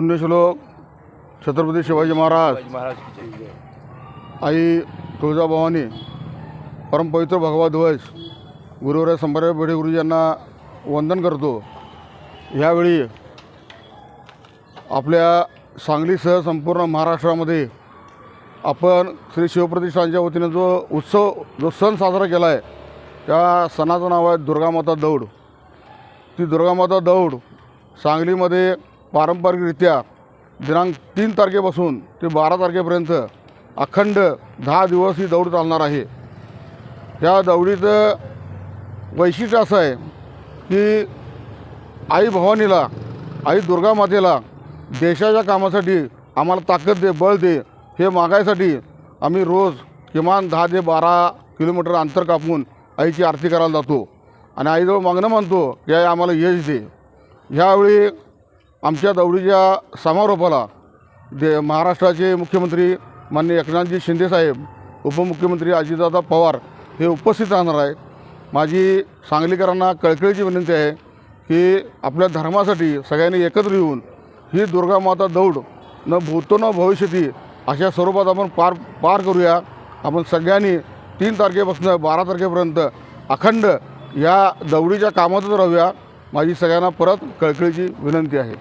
पुण्यश्लोक छत्रपती शिवाजी महाराज. आई तुळजाभवानी परमपवित्र भगवा ध्वज गुरुवर्य संभाजी भिडे गुरुजी यांना वंदन करतो. ह्यावेळी आपल्या सांगलीसह संपूर्ण महाराष्ट्रामध्ये आपण श्री शिवप्रतिष्ठानच्या वतीनं जो उत्सव जो सण साजरा केला आहे त्या सणाचं नाव आहे दुर्गामाता दौड. ती दुर्गामाता दौड सांगलीमध्ये पारंपरिकरित्या दिनांक तीन तारखेपासून ते बारा तारखेपर्यंत अखंड दहा दिवस ही दौड चालणार आहे. या दौडीचं वैशिष्ट्य असं आहे की आई भवानीला आई दुर्गा मातेला देशाच्या कामासाठी आम्हाला ताकद दे बळ दे हे मागायसाठी आम्ही रोज किमान दहा ते बारा किलोमीटर अंतर कापून आईची आरती करायला जातो. आणि आईजवळ मागणं मानतो की आई आम्हाला यश दे. ह्यावेळी आमच्या दौडीच्या समारोपाला दे महाराष्ट्राचे मुख्यमंत्री माननीय एकनाथजी शिंदेसाहेब उपमुख्यमंत्री अजितदादा पवार हे उपस्थित राहणार आहेत. माझी सांगलीकरांना कळकळीची विनंती आहे की आपल्या धर्मासाठी सगळ्यांनी एकत्र येऊन ही दुर्गा माता दौड न भूतो न भविष्यती अशा स्वरूपात आपण पार पार करूया. आपण सगळ्यांनी तीन तारखेपासून बारा तारखेपर्यंत अखंड या दौडीच्या कामातच राहूया. माझी सगळ्यांना परत कळकळीची विनंती आहे.